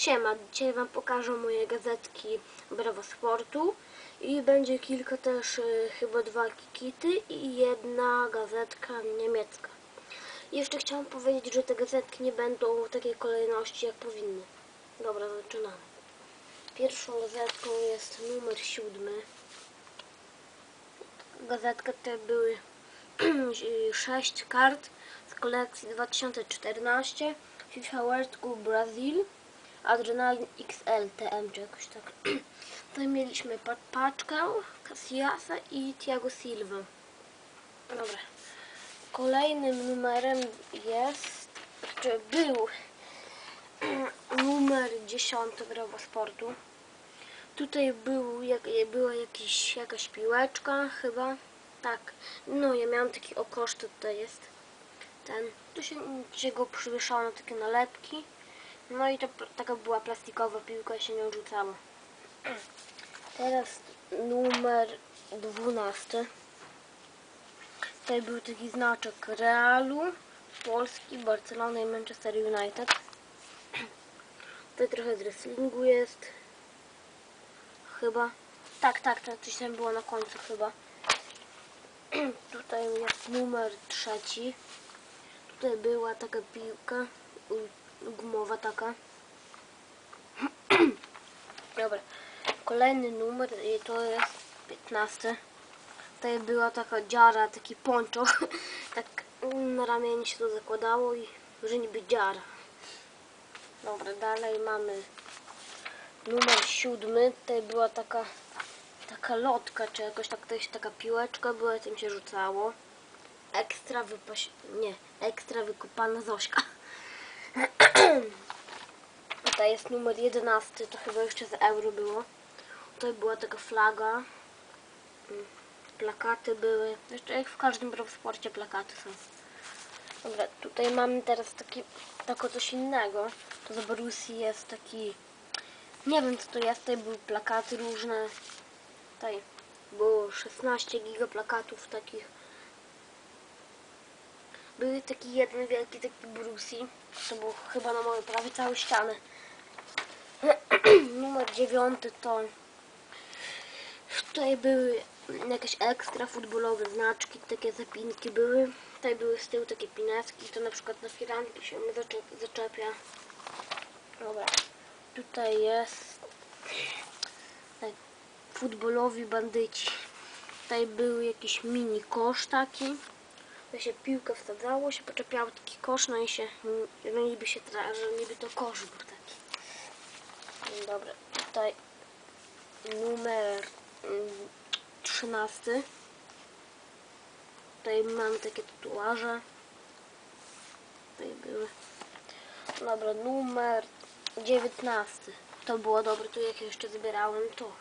Siema, dzisiaj Wam pokażę moje gazetki Brawo Sportu i będzie kilka też, y, chyba dwa kikity i jedna gazetka niemiecka. Jeszcze chciałam powiedzieć, że te gazetki nie będą w takiej kolejności jak powinny. Dobra, zaczynamy. Pierwszą gazetką jest numer siódmy. Gazetka te były sześć kart z kolekcji 2014 FIFA World Cup Brazil Adrenalin XL TM czy jakoś tak. Tutaj mieliśmy pa paczkę Casillasa i Thiago Silva. Dobra. Kolejnym numerem jest, czy był numer 10 Brawo Sportu. Tutaj był, jak, była jakiś, jakaś piłeczka chyba. Tak. No ja miałam taki okosz, tutaj jest ten. Tu się, się go przywieszało na takie nalepki. No i to taka była plastikowa piłka się nią rzucało. Teraz numer 12. Tutaj był taki znaczek Realu, Polski, Barcelony i Manchester United. Tutaj trochę wrestlingu jest. Chyba. Tak, tak, tak, coś tam było na końcu chyba. Tutaj jest numer trzeci. Tutaj była taka piłka gumowa taka. Dobra. Kolejny numer i to jest 15. Tutaj była taka dziara, taki poncho. tak na ramieniu się to zakładało i że niby dziara. Dobra, dalej mamy numer siódmy. Tutaj była taka taka lotka, czy jakoś tak, to jest taka piłeczka była, tym się rzucało. Ekstra wypaś... nie, ekstra wykopana Zośka. Tutaj jest numer 11, to chyba jeszcze z euro było. Tutaj była taka flaga. Mm, Plakaty były. Jeszcze jak w każdym sporcie plakaty są. Dobra, tutaj mamy teraz taki, tako coś innego. To z Borussii jest taki... Nie wiem co to jest, tutaj były plakaty różne. Tutaj było 16 giga plakatów takich. Był taki jeden wielki taki Brucey. To był chyba na moją prawie całą ścianę. Numer dziewiąty to tutaj były jakieś ekstra futbolowe znaczki, takie zapinki były. Tutaj były z tyłu takie pineski, to na przykład na firanki się zaczep- zaczepia. Dobra, tutaj jest tak, futbolowi bandyci. Tutaj był jakiś mini kosz taki. To się piłkę wsadzało, się poczepiało taki kosz, no i się, no niby się, tra- że niby to kosz był taki. Dobra, tutaj numer mm, 13. Tutaj mamy takie tatuaże. Tutaj były. Dobra, numer 19. To było dobre, tu jak jeszcze zbierałem to.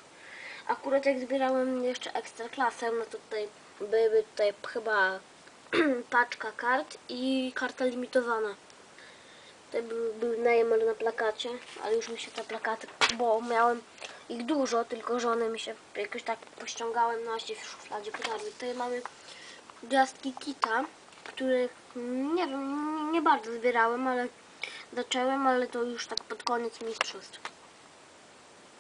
Akurat jak zbierałem jeszcze ekstra klasę, no to tutaj były tutaj chyba paczka kart i karta limitowana. Tutaj był, był na plakacie, ale już mi się te plakaty, bo miałem ich dużo, tylko że one mi się jakoś tak pościągałem na razie w szufladzie potarły. Tutaj mamy gwiazdki Kita, których nie wiem, nie bardzo zbierałem, ale zacząłem, ale to już tak pod koniec mistrzostw.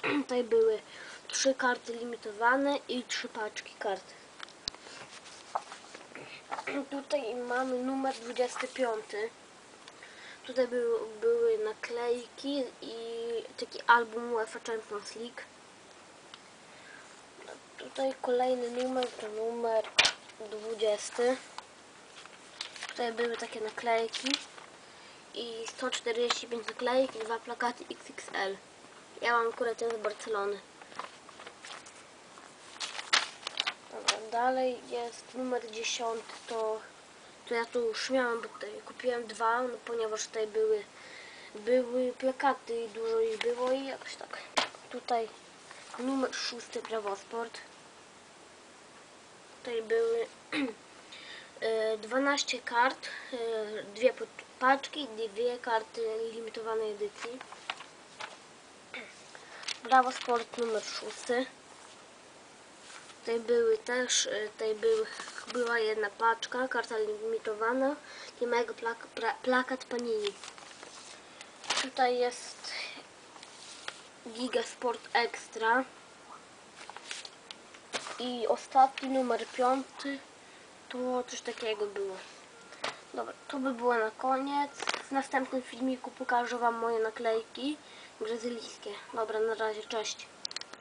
Tutaj były trzy karty limitowane i trzy paczki kart. Tutaj mamy numer 25. Tutaj były, były naklejki i taki album UEFA Champions League. Tutaj kolejny numer to numer 20. Tutaj były takie naklejki i 145 naklejek i dwa plakaty XXL. Ja mam akurat ten z Barcelony. Dobra, dalej jest numer 10, to, to ja tu już miałam, bo tutaj kupiłem dwa, no ponieważ tutaj były, były plakaty i dużo ich było i jakoś tak. Tutaj numer 6 Prawosport. Tutaj były e, 12 kart, e, dwie paczki, dwie karty limitowanej edycji. Brawo Sport numer 6. Tutaj były też, y, tutaj był, była jedna paczka, karta limitowana i mega plak, pra, plakat panini. Tutaj jest Giga Sport Extra. I ostatni, numer piąty, to coś takiego było. Dobra, to by było na koniec. W następnym filmiku pokażę Wam moje naklejki brazylijskie. Dobra, na razie, cześć.